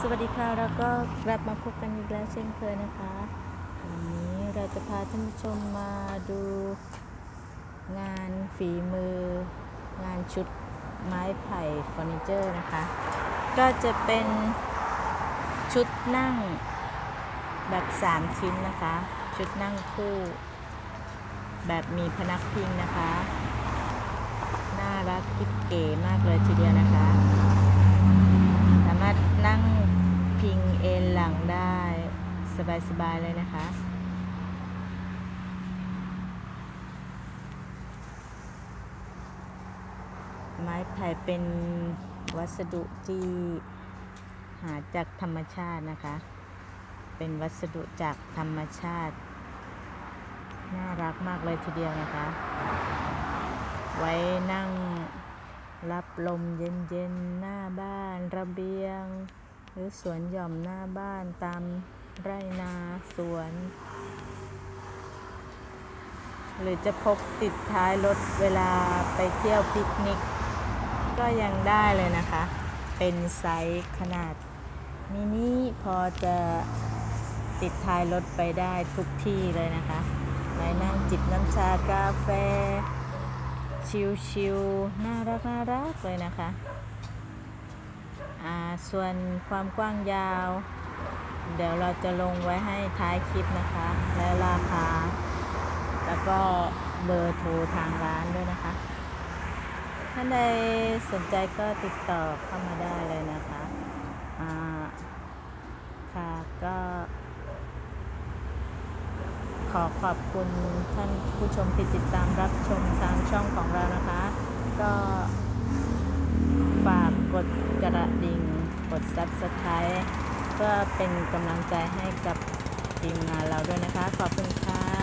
สวัสดีค่ะแล้วก็กลับมาพบกันอีกแล้วเช่นเคยนะคะวันนี้เราจะพาท่านผู้ชมมาดูงานฝีมือ งานชุดไม้ไผ่เฟอร์นิเจอร์นะคะ ก็จะเป็นชุดนั่งแบบ3ชิ้นนะคะ ชุดนั่งคู่ แบบมีพนักพิงนะคะ น่ารักคิดเก๋มากเลยทีเดียวนะคะ สามารถนั่งพิงเอนห ลังได้สบายๆเลยนะคะ ไม้ไผ่เป็นวัสดุที่หาจากธรรมชาตินะคะ เป็นวัสดุจากธรรมชาติ น่ารักมากเลยทีเดียวนะคะ ไว้นั่งรับลมเย็นๆ หน้าบ้านระเบียง หรือสวนหย่อมหน้าบ้านตามไร่นาสวน หรือจะพกติดท้ายรถเวลาไปเที่ยวปิกนิก ก็ยังได้เลยนะคะ เป็นไซส์ขนาดมินิพอจะติดท้ายรถไปได้ทุกที่เลยนะคะไปนั่งจิบน้ำชากาแฟ ชิวๆน่ารักน่ารักเลยนะคะ ส่วนความกว้างยาว เดี๋ยวเราจะลงไว้ให้ท้ายคลิปนะคะ และราคา แล้วก็เบอร์โทรทางร้านด้วยนะคะ ท่านใดสนใจก็ติดต่อเข้ามาได้เลยนะคะค่ะก็ขอขอบคุณท่านผู้ชมที่ติดตามรับชมทางช่องของเรานะคะ ก็ฝากกดกระดิ่ง ก ด Subscribe เพื่อเป็นกำลังใจให้กับทีมงานเราด้วยนะคะ ขอบคุณค่ะ